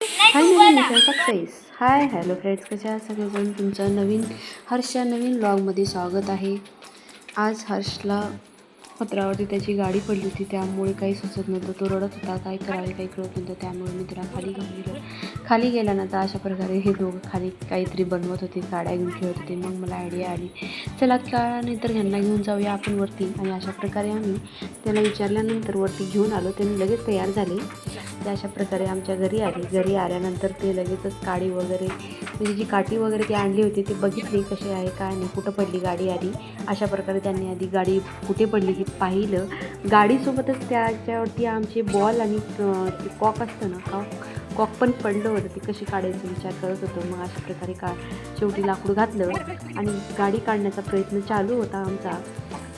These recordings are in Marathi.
Mission success hi hello friends कशा आहात सगळेजण? तुमचं नवीन हर्षच्या नवीन ब्लॉगमध्ये स्वागत आहे. आज हर्षला पत्रावरती त्याची गाडी पडली होती त्यामुळे काही सुचत नव्हतं. तो रडत होता काय करावे काही कळत नव्हतं त्यामुळे मी त्याला खाली घेऊन गेलो खाली गेल्यानंतर अशा प्रकारे हे दोघं खाली काहीतरी बनवत होते गाड्या घेऊन खेळत होते. मग मला आयडिया आली. चला का नाहीतर ह्यांना घेऊन जाऊया आपण वरती. आणि अशा प्रकारे आम्ही त्याला विचारल्यानंतर वरती घेऊन आलो. त्यांनी लगेच तयार झाले. ते अशा प्रकारे आमच्या घरी आले. घरी आल्यानंतर ते लगेचच काडी वगैरे म्हणजे जी काठी वगैरे ती आणली होती ती बघितली कशी आहे काय नाही कुठं पडली गाडी आली अशा प्रकारे त्यांनी आधी गाडी कुठे पडली हे पाहिलं. गाडीसोबतच त्याच्यावरती आमचे बॉल आणि ते कॉक असतं ना कॉक कॉक पण पडलं होतं. ती कशी काढायची विचार करत होतो. मग अशा प्रकारे का शेवटी लाकूड घातलं आणि गाडी काढण्याचा प्रयत्न चालू होता आमचा.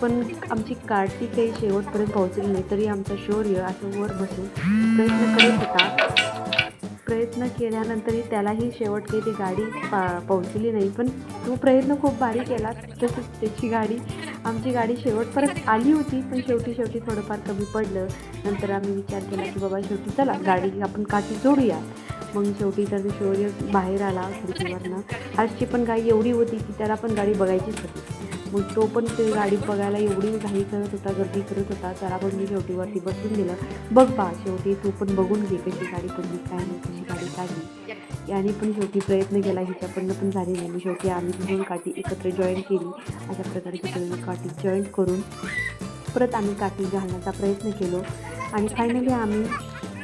पण आमची काठी काही शेवटपर्यंत पोहोचली नाही. तरी आमचा शौर्य असं वर बसून प्रयत्न करत होता. प्रयत्न केल्यानंतरही त्यालाही शेवट काही ती गाडी पा पोहोचली नाही. पण तो प्रयत्न खूप भारी केला. तसंच त्याची गाडी आमची गाडी शेवटपर्यंत आली होती पण शेवटी शेवटी थोडंफार कमी पडलं. नंतर आम्ही विचार केला की बाबा शेवटी चला गाडी आपण काठी जोडूया मग शेवटी तर शौर्य बाहेर आला खिडकीवरनं आजची पण गाडी एवढी होती की त्याला पण गाडी बघायचीच होती. मग तो पण ते गाडी बघायला एवढी घाई करत होता गर्दी करत होता. त्याला पण मी शेवटी वरती बसून दिलं. बघ बा शेवटी तू पण बघून घे कशी गाडी पडली काय नाही कशी गाडी काढली. याने पण शेवटी प्रयत्न केला हिच्याकडनं पण झाली नाही. शेवटी आम्ही दोन काठी एकत्र जॉईन केली. अशा प्रकारे ती दोन काठी जॉईंट करून परत आम्ही काठी घालण्याचा प्रयत्न केलो. आणि फायनली आम्ही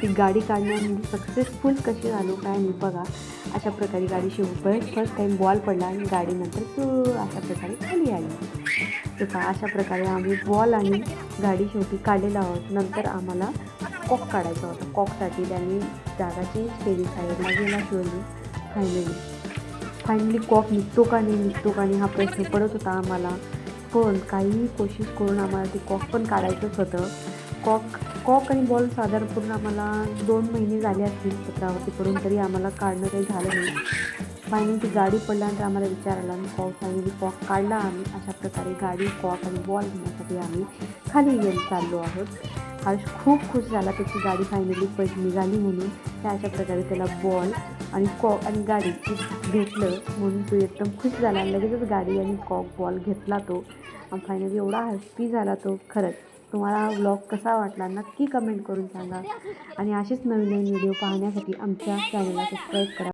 ती गाडी काढण्यामध्ये सक्सेसफुल कशी झालो काय नाही बघा. अशा प्रकारे गाडी शेवट फर्स्ट टाईम बॉल पडला आणि गाडीनंतर अशा प्रकारे खाली आली. तर अशा प्रकारे आम्ही बॉल आणि गाडी शेवटी काढलेला आहोत. नंतर आम्हाला कॉक काढायचा होता. कॉकसाठी त्यांनी जागा चेंज केली. साईडला गेला शिवली. फायनली फायनली कॉक निघतो का नाही निघतो का नाही हा प्रश्न पडत होता आम्हाला. पण काहीही कोशिश करून आम्हाला ते कॉक पण काढायचंच होतं. कॉक कॉक आणि बॉल साधारणपूर्ण आम्हाला दोन महिने झाले असतील पत्रावरती करून तरी आम्हाला काढणं काही झालं नाही. फायनली ती गाडी पडल्यानंतर आम्हाला विचार आला आणि कॉक फायनली कॉक काढला आम्ही अशा प्रकारे गाडी कॉक आणि बॉल घेण्यासाठी आम्ही खाली येऊन चाललो आहोत. हर्ष खूप खुश झाला त्याची गाडी फायनली पड निघाली म्हणून. त्या अशा प्रकारे त्याला बॉल आणि कॉक आणि गाडी घेतलं भेटलं म्हणून तो एकदम खुश झाला आणि लगेचच गाडी आणि कॉक बॉल घेतला तो. आणि फायनली एवढा हॅपी झाला तो खरंच. तुम्हाला ब्लॉग व्लॉग कसा वाटला नक्की कमेंट करून सांगा. आणि असेच नवीन नवीन व्हिडिओ पाहण्यासाठी आमच्या चॅनलला सबस्क्राईब करा.